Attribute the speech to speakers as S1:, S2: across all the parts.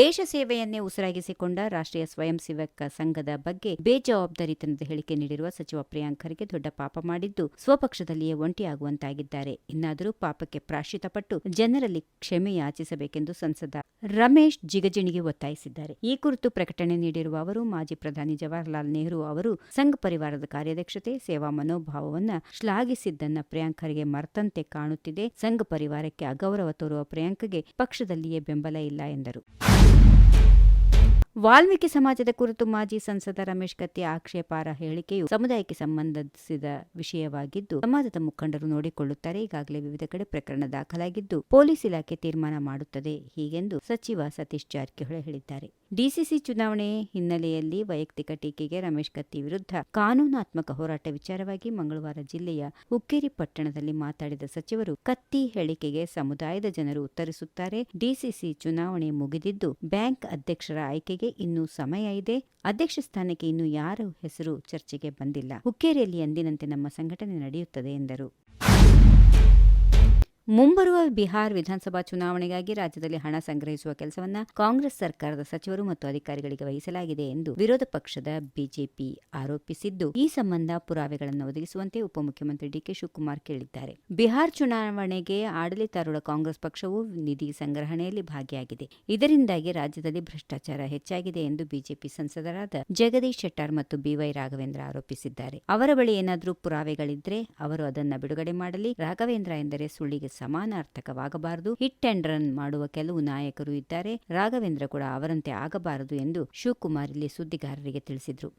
S1: ದೇಶ ಸೇವೆಯನ್ನೇ ಉಸಿರಾಗಿಸಿಕೊಂಡ ರಾಷ್ಟ್ರೀಯ ಸ್ವಯಂ ಸೇವಕ ಸಂಘದ ಬಗ್ಗೆ ಬೇಜವಾಬ್ದಾರಿತನದ ಹೇಳಿಕೆ ನೀಡಿರುವ ಸಚಿವ ಪ್ರಿಯಾಂಕ್ ಖರ್ಗೆ ದೊಡ್ಡ ಪಾಪ ಮಾಡಿದ್ದು ಸ್ವಪಕ್ಷದಲ್ಲಿಯೇ ಒಂಟಿಯಾಗುವಂತಾಗಿದ್ದಾರೆ. ಇನ್ನಾದರೂ ಪಾಪಕ್ಕೆ ಪ್ರಾಶ್ಚಿತಪಟ್ಟು ಜನರಲ್ಲಿ ಕ್ಷಮೆ ಯಾಚಿಸಬೇಕೆಂದು ಸಂಸದ ರಮೇಶ್ ಜಿಗಜಿಣಿಗೆ ಒತ್ತಾಯಿಸಿದ್ದಾರೆ. ಈ ಕುರಿತು ಪ್ರಕಟಣೆ ನೀಡಿರುವ ಅವರು, ಮಾಜಿ ಪ್ರಧಾನಿ ಜವಾಹರಲಾಲ್ ನೆಹರು ಅವರು ಸಂಘ ಪರಿವಾರದ ಕಾರ್ಯದಕ್ಷತೆ, ಸೇವಾ ಮನೋಭಾವವನ್ನ ಶ್ಲಾಘಿಸಿದ್ದನ್ನ ಪ್ರಿಯಾಂಕ್ ಖರ್ಗೆ ಮರ್ತಂತೆ ಕಾಣುತ್ತಿದೆ. ಸಂಘ ಪರಿವಾರಕ್ಕೆ ಅಗೌರವ ತೋರುವ ಪ್ರಿಯಾಂಕ್ಗೆ ಪಕ್ಷದಲ್ಲಿಯೇ ಬೆಂಬಲ ಇಲ್ಲ ಎಂದರು. ವಾಲ್ಮೀಕಿ ಸಮಾಜದ ಕುರಿತು ಮಾಜಿ ಸಂಸದ ರಮೇಶ್ ಕತ್ತಿ ಆಕ್ಷೇಪಾರ ಹೇಳಿಕೆಯು ಸಮುದಾಯಕ್ಕೆ ಸಂಬಂಧಿಸಿದ ವಿಷಯವಾಗಿದ್ದು, ಸಮಾಜದ ಮುಖಂಡರು ನೋಡಿಕೊಳ್ಳುತ್ತಾರೆ. ಈಗಾಗಲೇ ವಿವಿಧ ಕಡೆ ಪ್ರಕರಣ ದಾಖಲಾಗಿದ್ದು, ಪೊಲೀಸ್ ಇಲಾಖೆ ತೀರ್ಮಾನ ಮಾಡುತ್ತದೆ ಹೀಗೆಂದು ಸಚಿವ ಸತೀಶ್ ಜಾರಕಿಹೊಳಿ ಹೇಳಿದ್ದಾರೆ. ಡಿಸಿಸಿ ಚುನಾವಣೆ ಹಿನ್ನೆಲೆಯಲ್ಲಿ ವೈಯಕ್ತಿಕ ಟೀಕೆಗೆ ರಮೇಶ್ ಕತ್ತಿ ವಿರುದ್ಧ ಕಾನೂನಾತ್ಮಕ ಹೋರಾಟ ವಿಚಾರವಾಗಿ ಮಂಗಳವಾರ ಜಿಲ್ಲೆಯ ಹುಕ್ಕೇರಿ ಪಟ್ಟಣದಲ್ಲಿ ಮಾತಾಡಿದ ಸಚಿವರು, ಕತ್ತಿ ಹೇಳಿಕೆಗೆ ಸಮುದಾಯದ ಜನರು ಉತ್ತರಿಸುತ್ತಾರೆ. ಡಿಸಿಸಿ ಚುನಾವಣೆ ಮುಗಿದಿದ್ದು, ಬ್ಯಾಂಕ್ ಅಧ್ಯಕ್ಷರ ಆಯ್ಕೆಗೆ ಇನ್ನೂ ಸಮಯ ಇದೆ. ಅಧ್ಯಕ್ಷ ಸ್ಥಾನಕ್ಕೆ ಇನ್ನು ಯಾರ ಹೆಸರು ಚರ್ಚೆಗೆ ಬಂದಿಲ್ಲ. ಹುಕ್ಕೇರಿಯಲ್ಲಿ ಎಂದಿನಂತೆ ನಮ್ಮ ಸಂಘಟನೆ ನಡೆಯುತ್ತದೆ ಎಂದರು. ಮುಂಬರುವ ಬಿಹಾರ್ ವಿಧಾನಸಭಾ ಚುನಾವಣೆಗಾಗಿ ರಾಜ್ಯದಲ್ಲಿ ಹಣ ಸಂಗ್ರಹಿಸುವ ಕೆಲಸವನ್ನ ಕಾಂಗ್ರೆಸ್ ಸರ್ಕಾರದ ಸಚಿವರು ಮತ್ತು ಅಧಿಕಾರಿಗಳಿಗೆ ವಹಿಸಲಾಗಿದೆ ಎಂದು ವಿರೋಧ ಪಕ್ಷದ ಬಿಜೆಪಿ ಆರೋಪಿಸಿದ್ದು, ಈ ಸಂಬಂಧ ಪುರಾವೆಗಳನ್ನು ಒದಗಿಸುವಂತೆ ಉಪಮುಖ್ಯಮಂತ್ರಿ ಡಿಕೆ ಶಿವಕುಮಾರ್ ಕೇಳಿದ್ದಾರೆ. ಬಿಹಾರ್ ಚುನಾವಣೆಗೆ ಆಡಳಿತಾರೂಢ ಕಾಂಗ್ರೆಸ್ ಪಕ್ಷವು ನಿಧಿ ಸಂಗ್ರಹಣೆಯಲ್ಲಿ ಭಾಗಿಯಾಗಿದೆ. ಇದರಿಂದಾಗಿ ರಾಜ್ಯದಲ್ಲಿ ಭ್ರಷ್ಟಾಚಾರ ಹೆಚ್ಚಾಗಿದೆ ಎಂದು ಬಿಜೆಪಿ ಸಂಸದರಾದ ಜಗದೀಶ್ ಶೆಟ್ಟಾರ್ ಮತ್ತು ಬಿವೈ ರಾಘವೇಂದ್ರ ಆರೋಪಿಸಿದ್ದಾರೆ. ಅವರ ಬಳಿ ಏನಾದರೂ ಪುರಾವೆಗಳಿದ್ರೆ ಅವರು ಅದನ್ನು ಬಿಡುಗಡೆ ಮಾಡಲಿ, ರಾಘವೇಂದ್ರ ಎಂದರೆ ಸುಳ್ಳಿಗೆ ಸಮಾನಾರ್ಥಕವಾಗಬಾರದು. ಹಿಟ್ ಅಂಡ್ ರನ್ ಮಾಡುವ ಕೆಲವು ನಾಯಕರು ಇದ್ದಾರೆ. ರಾಘವೇಂದ್ರ ಕೂಡ ಅವರಂತೆ ಆಗಬಾರದು ಎಂದು ಶಿವಕುಮಾರ್ ಇಲ್ಲಿ ಸುದ್ದಿಗಾರರಿಗೆ ತಿಳಿಸಿದರು.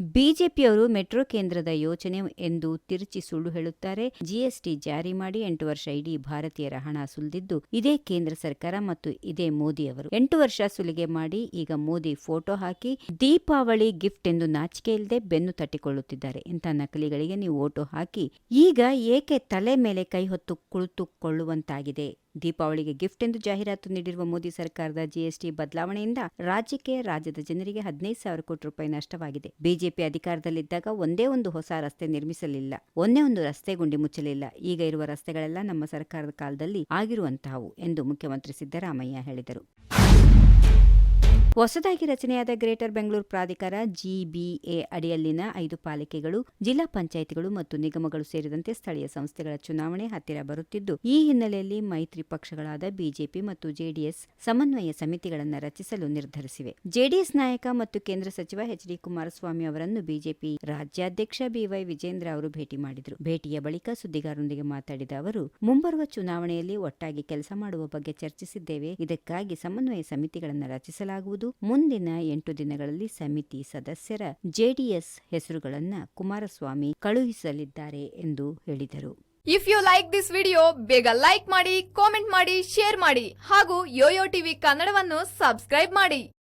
S1: ಬಿಜೆಪಿಯವರು ಮೆಟ್ರೋ ಕೇಂದ್ರದ ಯೋಚನೆ ಎಂದು ತಿರುಚಿ ಸುಳ್ಳು ಹೇಳುತ್ತಾರೆ. ಜಿಎಸ್ಟಿ ಜಾರಿ ಮಾಡಿ ಎಂಟು ವರ್ಷ ಇಡೀ ಭಾರತೀಯರ ಹಣ ಸುಲಿದಿದ್ದು, ಇದೇ ಕೇಂದ್ರ ಸರ್ಕಾರ ಮತ್ತು ಇದೇ ಮೋದಿಯವರು ಎಂಟು ವರ್ಷ ಸುಲಿಗೆ ಮಾಡಿ ಈಗ ಮೋದಿ ಫೋಟೋ ಹಾಕಿ, ದೀಪಾವಳಿ ಗಿಫ್ಟ್ ಎಂದು ನಾಚಿಕೆ ಇಲ್ಲದೆ ಬೆನ್ನು ತಟ್ಟಿಕೊಳ್ಳುತ್ತಿದ್ದಾರೆ. ಇಂಥ ನಕಲಿಗಳಿಗೆ ನೀವು ಓಟು ಹಾಕಿ, ಈಗ ಏಕೆ ತಲೆ ಮೇಲೆ ಕೈ ಹೊತ್ತು ಕುಳಿತುಕೊಳ್ಳುವಂತಾಗಿದೆ? ದೀಪಾವಳಿಗೆ ಗಿಫ್ಟ್ ಎಂದು ಜಾಹೀರಾತು ನೀಡಿರುವ ಮೋದಿ ಸರ್ಕಾರದ ಜಿಎಸ್ಟಿ ಬದಲಾವಣೆಯಿಂದ ರಾಜ್ಯಕ್ಕೆ ರಾಜ್ಯದ ಜನರಿಗೆ ಹದಿನೈದು ಸಾವಿರ ಕೋಟಿ ರೂಪಾಯಿ ನಷ್ಟವಾಗಿದೆ. ಬಿಜೆಪಿ ಅಧಿಕಾರದಲ್ಲಿದ್ದಾಗ ಒಂದೇ ಒಂದು ಹೊಸ ರಸ್ತೆ ನಿರ್ಮಿಸಲಿಲ್ಲ. ಒಂದೇ ಒಂದು ರಸ್ತೆ ಗುಂಡಿ ಮುಚ್ಚಲಿಲ್ಲ. ಈಗ ಇರುವ ರಸ್ತೆಗಳೆಲ್ಲ ನಮ್ಮ ಸರ್ಕಾರದ ಕಾಲದಲ್ಲಿ ಆಗಿರುವಂತಹವು ಎಂದು ಮುಖ್ಯಮಂತ್ರಿ ಸಿದ್ದರಾಮಯ್ಯ ಹೇಳಿದರು. ಹೊಸದಾಗಿ ರಚನೆಯಾದ ಗ್ರೇಟರ್ ಬೆಂಗಳೂರು ಪ್ರಾಧಿಕಾರ ಜಿಬಿಎ ಅಡಿಯಲ್ಲಿನ ಐದು ಪಾಲಿಕೆಗಳು, ಜಿಲ್ಲಾ ಪಂಚಾಯಿತಿಗಳು ಮತ್ತು ನಿಗಮಗಳು ಸೇರಿದಂತೆ ಸ್ಥಳೀಯ ಸಂಸ್ಥೆಗಳ ಚುನಾವಣೆ ಹತ್ತಿರ ಬರುತ್ತಿದ್ದು, ಈ ಹಿನ್ನೆಲೆಯಲ್ಲಿ ಮೈತ್ರಿ ಪಕ್ಷಗಳಾದ ಬಿಜೆಪಿ ಮತ್ತು ಜೆಡಿಎಸ್ ಸಮನ್ವಯ ಸಮಿತಿಗಳನ್ನು ರಚಿಸಲು ನಿರ್ಧರಿಸಿವೆ. ಜೆಡಿಎಸ್ ನಾಯಕ ಮತ್ತು ಕೇಂದ್ರ ಸಚಿವ ಎಚ್ ಡಿ ಕುಮಾರಸ್ವಾಮಿ ಅವರನ್ನು ಬಿಜೆಪಿ ರಾಜ್ಯಾಧ್ಯಕ್ಷ ಬಿವೈ ವಿಜೇಂದ್ರ ಅವರು ಭೇಟಿ ಮಾಡಿದರು. ಭೇಟಿಯ ಬಳಿಕ ಸುದ್ದಿಗಾರರೊಂದಿಗೆ ಮಾತಾಡಿದ ಅವರು, ಮುಂಬರುವ ಚುನಾವಣೆಯಲ್ಲಿ ಒಟ್ಟಾಗಿ ಕೆಲಸ ಮಾಡುವ ಬಗ್ಗೆ ಚರ್ಚಿಸಿದ್ದೇವೆ. ಇದಕ್ಕಾಗಿ ಸಮನ್ವಯ ಸಮಿತಿಗಳನ್ನು ರಚಿಸಲಾಗುವುದು. ಮುಂದಿನ ಎಂಟು ದಿನಗಳಲ್ಲಿ ಸಮಿತಿ ಸದಸ್ಯರ ಜೆಡಿಎಸ್ ಹೆಸರುಗಳನ್ನು ಕುಮಾರಸ್ವಾಮಿ ಕಳುಹಿಸಲಿದ್ದಾರೆ ಎಂದು ಹೇಳಿದರು.
S2: If you like this video ಬೇಗ ಲೈಕ್ ಮಾಡಿ ಕಾಮೆಂಟ್ ಮಾಡಿ ಶೇರ್ ಮಾಡಿ ಹಾಗೂ ಯೋಯೋ ಟಿವಿ ಕನ್ನಡವನ್ನು ಸಬ್ಸ್ಕ್ರೈಬ್ ಮಾಡಿ.